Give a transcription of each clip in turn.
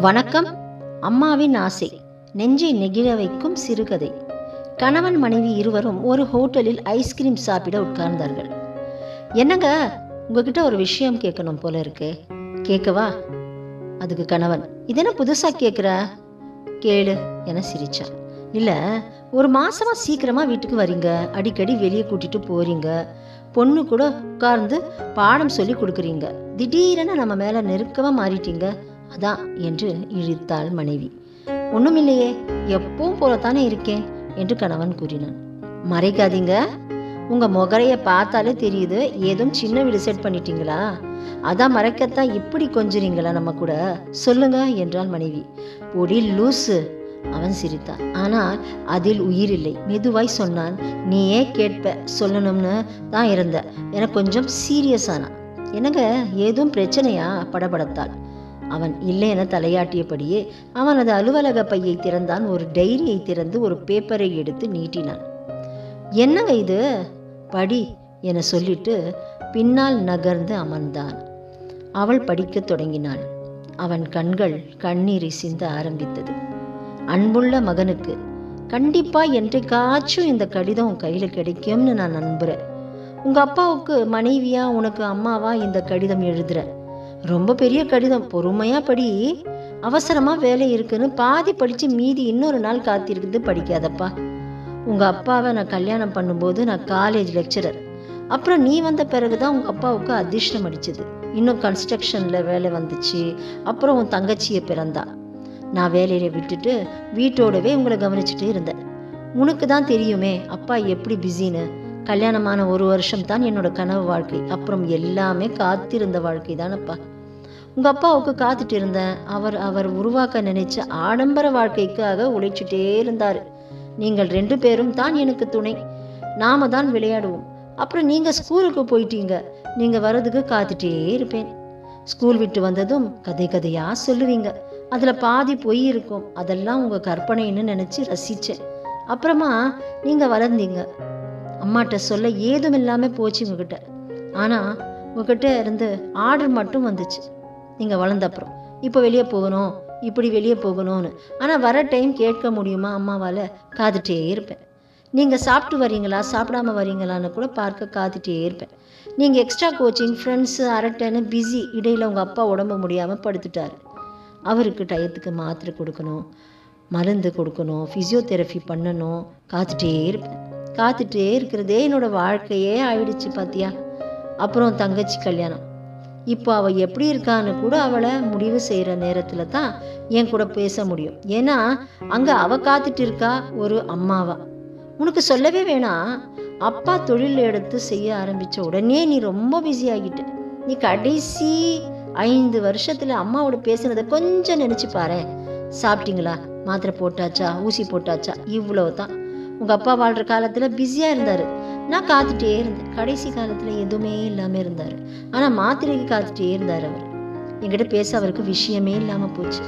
வணக்கம். அம்மாவின் ஆசை. நெஞ்சை நெகிழ வைக்கும் சிறுகதை. கணவன் மனைவி இருவரும் ஒரு ஹோட்டலில் ஐஸ்கிரீம் சாப்பிட உட்கார்ந்தார்கள். என்னங்க உங்ககிட்ட ஒரு விஷயம் கேட்கணும் போல இருக்கு. கேட்கவா? அதுக்கு கணவன் இதென்ன என்ன புதுசா கேட்குற கேளு என சிரிச்சான். இல்ல ஒரு மாசமா சீக்கிரமா வீட்டுக்கு வரீங்க. அடிக்கடி வெளியே கூட்டிட்டு போறீங்க. பொண்ணு கூட உட்கார்ந்து பாடம் சொல்லி கொடுக்குறீங்க. திடீரென நம்ம மேல நெருக்கமா மாறிட்டீங்க. அதான் என்று இழித்தாள் மனைவி. ஒன்றுமில்லையே எப்பவும் போலத்தானே இருக்கேன் என்று கணவன் கூறினான். மறைக்காதீங்க. உங்கள் முகரையை பார்த்தாலே தெரியுது ஏதும் சின்ன வீடு செட் பண்ணிட்டீங்களா? அதான் மறைக்கத்தான் இப்படி கொஞ்சுறீங்களா நம்ம கூட? சொல்லுங்க என்றாள் மனைவி. பொடி லூசு அவன் சிரித்தான் ஆனால் அதில் உயிர் இல்லை மெதுவாய் சொன்னான். நீயே கேட்ப சொல்லணும்னு தான் இருந்த. எனக்கு கொஞ்சம் சீரியஸ் ஆனா. என்னங்க ஏதும் பிரச்சனையா? படபடத்தாள். அவன் இல்லை என தலையாட்டியபடியே அவனது அலுவலக பையை திறந்தான். ஒரு டைரியை திறந்து ஒரு பேப்பரை எடுத்து நீட்டினான். என்னங்க இது? படி என சொல்லிட்டு பின்னால் நகர்ந்து அமர்ந்தான். அவள் படிக்கத் தொடங்கினாள். அவன் கண்கள் கண்ணீரை சிந்த ஆரம்பித்தது. அன்புள்ள மகனுக்கு கண்டிப்பா என்றைக்காச்சும் இந்த கடிதம் உன் கையில கிடைக்கும்னு நான் நம்புறேன். உங்க அப்பாவுக்கு மனைவியா உனக்கு அம்மாவா இந்த கடிதம் எழுதுகிறேன் ரொம்ப பெரிய கடிதம். பொறுமையாக படி. அவசரமாக வேலை இருக்குன்னு பாதி படித்து மீதி இன்னொரு நாள் காத்திருக்குது படிக்காதப்பா. உங்கள் அப்பாவை நான் கல்யாணம் பண்ணும்போது நான் காலேஜ் லெக்சரர் அப்புறம் நீ வந்த பிறகு தான் உங்கள் அப்பாவுக்கு அதிர்ஷ்டம் அடிச்சது. இன்னும் கன்ஸ்ட்ரக்ஷனில் வேலை வந்துச்சு. அப்புறம் உன் தங்கச்சியை பிறந்தா. நான் வேலையை விட்டுட்டு வீட்டோடவே உங்களை கவனிச்சுட்டு இருந்தேன். உனக்கு தான் தெரியுமே அப்பா எப்படி பிஸின்னு கல்யாணமான ஒரு வருஷம் தான் என்னோட கனவு வாழ்க்கை. அப்புறம் எல்லாமே காத்திருந்த வாழ்க்கை தானப்பா. உங்கள் அப்பாவுக்கு காத்துட்டு இருந்தேன் அவர் அவர் உருவாக்க நினைச்ச ஆடம்பர வாழ்க்கைக்காக உழைச்சிட்டே இருந்தார். நீங்கள் ரெண்டு பேரும் தான் எனக்கு துணை. நாம தான் விளையாடுவோம். அப்புறம் நீங்கள் ஸ்கூலுக்கு போயிட்டீங்க. நீங்கள் வர்றதுக்கு காத்துட்டே இருப்பேன். ஸ்கூல் விட்டு வந்ததும் கதை கதையாக சொல்லுவீங்க. அதில் பாதி பொய் இருக்கும். அதெல்லாம் உங்கள் கற்பனைன்னு நினச்சி ரசித்தேன் அப்புறமா நீங்கள் வளர்ந்தீங்க. அம்மாட்ட சொல்ல ஏதும் இல்லாமல் போச்சு உங்ககிட்ட. ஆனால் உங்ககிட்ட இருந்து ஆர்டர் மட்டும் வந்துச்சு. நீங்கள் வளர்ந்த அப்புறம் இப்போ வெளியே போகணும் இப்படி வெளியே போகணும்னு. ஆனால் வர டைம் கேட்க முடியுமா அம்மாவால்? காத்துட்டே இருப்பேன். நீங்கள் சாப்பிட்டு வரீங்களா சாப்பிடாம வரீங்களான்னு கூட பார்க்க காத்துட்டே இருப்பேன். நீங்கள் எக்ஸ்ட்ரா கோச்சிங் ஃப்ரெண்ட்ஸு அரட்டைன்னு பிஸி இடையில் உங்கள் அப்பா உடம்பு முடியாமல் படுத்துட்டாரு. அவருக்கு டயத்துக்கு மாத்திரை கொடுக்கணும் மருந்து கொடுக்கணும் ஃபிசியோதெரபி பண்ணணும். காத்துட்டே இருப்பேன். காத்துட்டே இருக்கிறதே என்னோடய வாழ்க்கையே ஆயிடுச்சு பார்த்தியா அப்புறம் தங்கச்சி கல்யாணம். இப்போ அவள் எப்படி இருக்கான்னு கூட அவளை முடிவு செய்கிற நேரத்தில் தான் என் கூட பேச முடியும். ஏன்னா அங்கே அவள் காத்துட்டு இருக்கா ஒரு அம்மாவா. உனக்கு சொல்லவே வேணாம் அப்பா தொழில் எடுத்து செய்ய ஆரம்பித்த உடனே நீ ரொம்ப பிஸி ஆகிட்ட. நீ கடைசி ஐந்து வருஷத்தில் அம்மாவோட பேசுனதை கொஞ்சம் நினச்சி பாரு சாப்பிட்டீங்களா? மாத்திரை போட்டாச்சா? ஊசி போட்டாச்சா? இவ்வளவு தான் உங்கள் அப்பா வாழ்கிற காலத்தில் பிஸியாக இருந்தார். நான் காத்துட்டே இருந்தேன். கடைசி காலத்தில் எதுவுமே இல்லாமல் இருந்தார். ஆனால் மாத்திரைக்கு காத்துட்டே இருந்தார் அவர். என்கிட்ட பேச அவருக்கு விஷயமே இல்லாமல் போச்சு.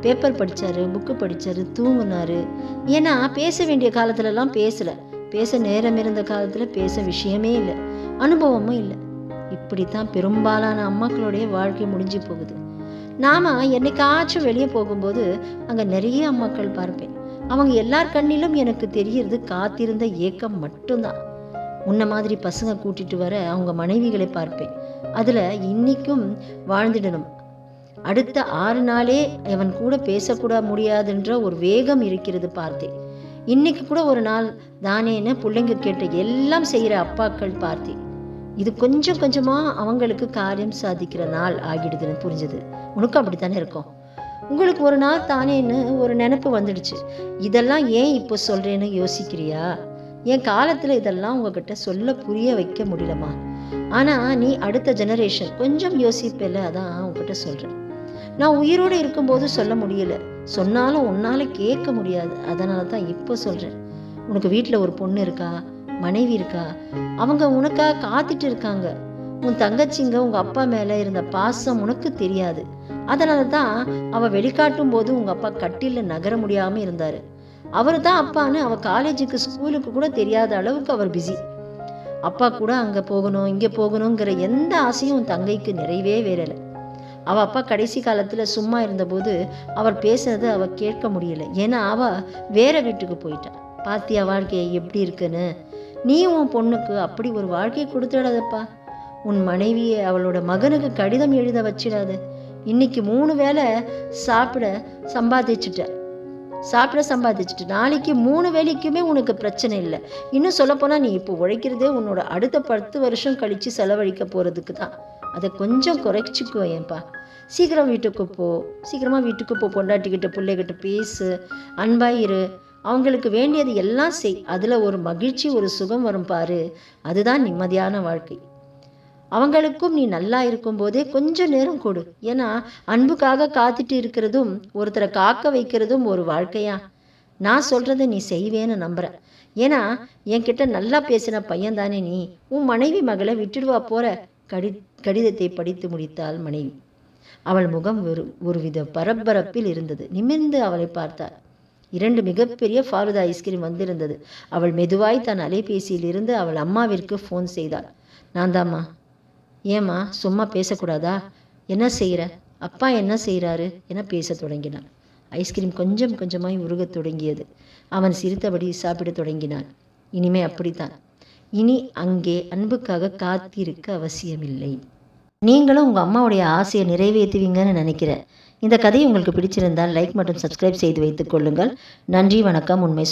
பேப்பர் படித்தார் புக்கு படிச்சாரு தூங்கினார். ஏன்னா பேச வேண்டிய காலத்துலலாம் பேசலை. பேசல பேச நேரம் இருந்த காலத்தில் பேச விஷயமே இல்லை. அனுபவமும் இல்லை. இப்படித்தான் பெரும்பாலான அம்மாக்களுடைய வாழ்க்கை முடிஞ்சு போகுது. நாம் என்னைக்காச்சும் வெளியே போகும்போது அங்கே நிறைய அம்மாக்கள் பார்ப்பேன். அவங்க எல்லார் கண்ணிலும் எனக்கு தெரிகிறது காத்திருந்த ஏக்கம் மட்டும்தான். உன்ன மாதிரி பசங்க கூட்டிட்டு வர அவங்க மனைவிகளை பார்ப்பேன். அதில் இன்னைக்கும் வாழ்ந்துடணும். அடுத்த ஆறு நாளே அவன் கூட பேசக்கூட முடியாதுன்ற ஒரு வேகம் இருக்கிறது பார்த்தேன். இன்னைக்கு கூட ஒரு நாள் தானேன்னு பிள்ளைங்க கேட்ட எல்லாம் செய்கிற அப்பாக்கள் பார்த்தேன். இது கொஞ்சம் கொஞ்சமாக அவங்களுக்கு காரியம் சாதிக்கிற நாள் ஆகிடுதுன்னு புரிஞ்சுது. உனக்கும் அப்படித்தானே இருக்கும்? உங்களுக்கு ஒரு நாள் தானேன்னு ஒரு நினைப்பு வந்துடுச்சு. இதெல்லாம் ஏன் இப்போ சொல்கிறேன்னு யோசிக்கிறியா? என் காலத்துல இதெல்லாம் உங்ககிட்ட சொல்ல புரிய வைக்க முடியலமா ஆனா நீ அடுத்த ஜெனரேஷன் கொஞ்சம் யோசிப்பில்ல அதான் உங்ககிட்ட சொல்றேன். நான் உயிரோடு இருக்கும்போது சொல்ல முடியல. சொன்னாலும் உன்னால கேட்க முடியாது. அதனால தான் இப்போ சொல்றேன். உனக்கு வீட்டில் ஒரு பொண்ணு இருக்கா? மனைவி இருக்கா? அவங்க உனக்காக காத்துட்டு இருக்காங்க. உன் தங்கச்சிங்க உங்க அப்பா மேல இருந்த பாசம் உனக்கு தெரியாது. அதனால தான் அவள் வெளிக்காட்டும் போது உங்க அப்பா கட்டில நகர முடியாமல் இருந்தாரு. அவர் தான் அப்பான்னு அவள் காலேஜுக்கு ஸ்கூலுக்கு கூட தெரியாத அளவுக்கு அவர் பிஸி அப்பா கூட அங்கே போகணும் இங்கே போகணுங்கிற எந்த ஆசையும் உன் தங்கைக்கு நிறைவே வேறலை. அவள் அப்பா கடைசி காலத்தில் சும்மா இருந்தபோது அவர் பேசுனது அவள் கேட்க முடியல. ஏன்னா அவள் வேற வீட்டுக்கு போயிட்டான் பாத்தியா வாழ்க்கையை எப்படி இருக்குன்னு? நீ உன் பொண்ணுக்கு அப்படி ஒரு வாழ்க்கையை கொடுத்துடாதப்பா. உன் மனைவியை அவளோட மகனுக்கு கடிதம் எழுத வச்சிடாத. இன்னைக்கு மூணு வேளை சாப்பிட சம்பாதிச்சுட்ட. சாப்பிட சம்பாதிச்சுட்டு நாளைக்கு மூணு வேலைக்குமே உனக்கு பிரச்சனை இல்லை. இன்னும் சொல்லப்போனால் நீ இப்போ உழைக்கிறதே உன்னோட அடுத்த பத்து வருஷம் கழித்து செலவழிக்க போகிறதுக்கு தான். அதை கொஞ்சம் குறைச்சிக்கோ ஏன்பா. சீக்கிரம் வீட்டுக்கு போ. சீக்கிரமாக வீட்டுக்கு போ. பொண்டாட்டிக்கிட்ட பிள்ளைகிட்ட பேசு. அன்பாயிரு அவங்களுக்கு வேண்டியது எல்லாம் செய். அதில் ஒரு மகிழ்ச்சி ஒரு சுகம் வரும் பாரு. அதுதான் நிம்மதியான வாழ்க்கை. அவங்களுக்கும் நீ நல்லா இருக்கும்போதே கொஞ்சம் நேரம் கொடு. ஏன்னா அன்புக்காக காத்துட்டு இருக்கிறதும் ஒருத்தரை காக்க வைக்கிறதும் ஒரு வாழ்க்கையா? நான் சொல்கிறத நீ செய்வேன்னு நம்புகிறேன் ஏன்னா என்கிட்ட நல்லா பேசின பையன் தானே நீ. உன் மனைவி மகளை விட்டுடுவா போற கடி கடிதத்தை படித்து முடித்தாள் மனைவி. அவள் முகம் ஒரு ஒருவித பரபரப்பில் இருந்தது. நிமிர்ந்து அவளை பார்த்தார் இரண்டு மிகப்பெரிய ஃபாலுதா ஐஸ்கிரீம் வந்திருந்தது. அவள் மெதுவாய் தன் அலைபேசியில் இருந்து அவள் அம்மாவிற்கு ஃபோன் செய்தாள். நான் தாம்மா ஏம்மா சும்மா பேசக்கூடாதா? என்ன செய்கிற அப்பா என்ன செய்கிறாரு என பேசத் தொடங்கினான். ஐஸ்கிரீம் கொஞ்சம் கொஞ்சமாய் உருகத் தொடங்கியது. அவன் சிரித்தபடி சாப்பிடத் தொடங்கினான். இனிமே அப்படித்தான். இனி அங்கே அன்புக்காக காத்திருக்க அவசியமில்லை. நீங்களும் உங்கள் அம்மாவுடைய ஆசையை நிறைவேற்றுவீங்கன்னு நினைக்கிறேன். இந்த கதை உங்களுக்கு பிடிச்சிருந்தால் லைக் மற்றும் சப்ஸ்கிரைப் செய்து வைத்துக் கொள்ளுங்கள். நன்றி வணக்கம் உண்மை